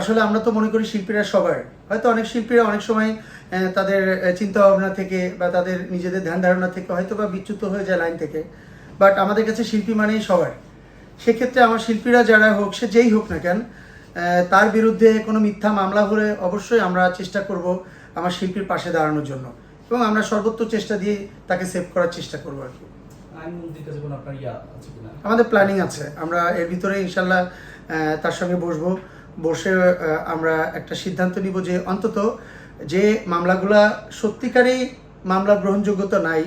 আসলে আমরা তো মনে করি শিল্পীরা সবার। হয়তো অনেক শিল্পীরা অনেক সময় তাদের চিন্তা ভাবনা থেকে বা তাদের নিজেদের ধ্যান ধারণা থেকে হয়তো বা বিচ্যুত হয়ে যায় লাইন থেকে। বাট আমাদের কাছে শিল্পী মানেই সবার। সেক্ষেত্রে আমার শিল্পীরা যারা হোক সে যেই হোক না কেন তার বিরুদ্ধে কোনো মিথ্যা মামলা হলে অবশ্যই আমরা চেষ্টা করব আমার শিল্পীর পাশে দাঁড়ানোর জন্য। এবং আমরা সর্বোচ্চ চেষ্টা দিয়ে তাকে সেভ করার চেষ্টা করব আর কি। আমাদের প্ল্যানিং আছে। আমরা এর ভিতরে ইনশাল্লাহ তার সঙ্গে বসবো। বসে আমরা একটা সিদ্ধান্ত নিব যে অন্তত যে মামলাগুলা সত্যিকারেই মামলা গ্রহণযোগ্যতা নাই,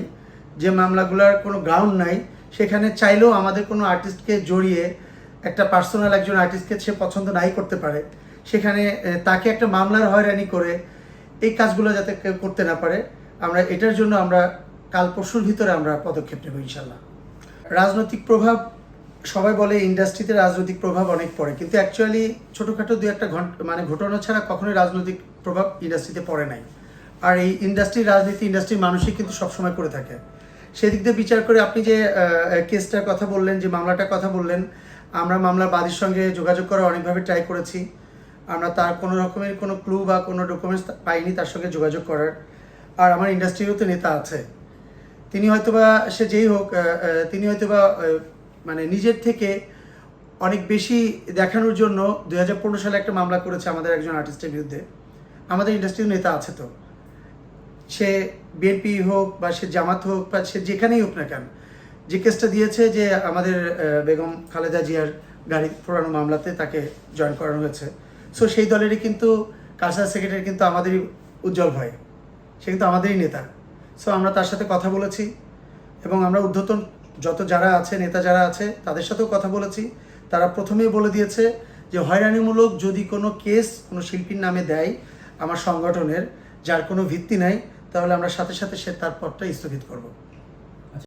যে মামলাগুলার কোনো গ্রাউন্ড নাই, সেখানে চাইলেও আমাদের কোনো আর্টিস্টকে জড়িয়ে একটা পার্সোনাল একজন আর্টিস্টকে সে পছন্দ নাই করতে পারে। সেখানে তাকে একটা মামলার হয়রানি করে এই কাজগুলো যাতে করতে না পারে। আমরা এটার জন্য আমরা কাল পরশুর ভিতরে আমরা পদক্ষেপ নেব ইনশাল্লাহ রাজনৈতিক প্রভাব সবাই বলে ইন্ডাস্ট্রিতে রাজনৈতিক প্রভাব অনেক পড়ে, কিন্তু অ্যাকচুয়ালি ছোটোখাটো দু একটা মানে ঘটনা ছাড়া কখনোই রাজনৈতিক প্রভাব ইন্ডাস্ট্রিতে পড়ে নাই। আর এই ইন্ডাস্ট্রি, রাজনীতি, ইন্ডাস্ট্রির মানুষই কিন্তু সবসময় করে থাকে। সেদিক দিয়ে বিচার করে আপনি যে কেসটার কথা বললেন, যে মামলাটার কথা বললেন, আমরা মামলার বাদীর সঙ্গে যোগাযোগ করার অনেকভাবে ট্রাই করেছি। আমরা তার কোনো রকমের কোনো ক্লু বা কোনো ডকুমেন্টস পাইনি তার সঙ্গে যোগাযোগ করার। আর আমার ইন্ডাস্ট্রিরও তো নেতা আছে। তিনি হয়তোবা সে যেই হোক তিনি হয়তোবা মানে নিজের থেকে অনেক বেশি দেখানোর জন্য দু হাজার পনেরো সালে একটা মামলা করেছে আমাদের একজন আর্টিস্টের বিরুদ্ধে। আমাদের ইন্ডাস্ট্রির নেতা আছে তো। সে বিএনপি হোক বা সে জামাত হোক বা সে যেখানেই হোক না কেন, যে কেসটা দিয়েছে যে আমাদের বেগম খালেদা জিয়ার গাড়ি পোড়ানো মামলাতে তাকে জয়েন করানো হয়েছে। সো সেই দলেরই কিন্তু কালচারাল সেক্রেটারি কিন্তু আমাদেরই উজ্জ্বল ভাই। সে কিন্তু আমাদেরই নেতা। সো আমরা তার সাথে কথা বলেছি এবং আমরা ঊর্ধ্বতন যত যারা আছে, নেতা যারা আছে, তাদের সাথেও কথা বলেছি। তারা প্রথমেই বলে দিয়েছে যে, হয়রানিমূলক যদি কোনো কেস কোনো শিল্পীর নামে দেয় আমার সংগঠনের, যার কোনো ভিত্তি নাই, তাহলে আমরা সাথে সাথে সে তার পথটা স্থগিত করব।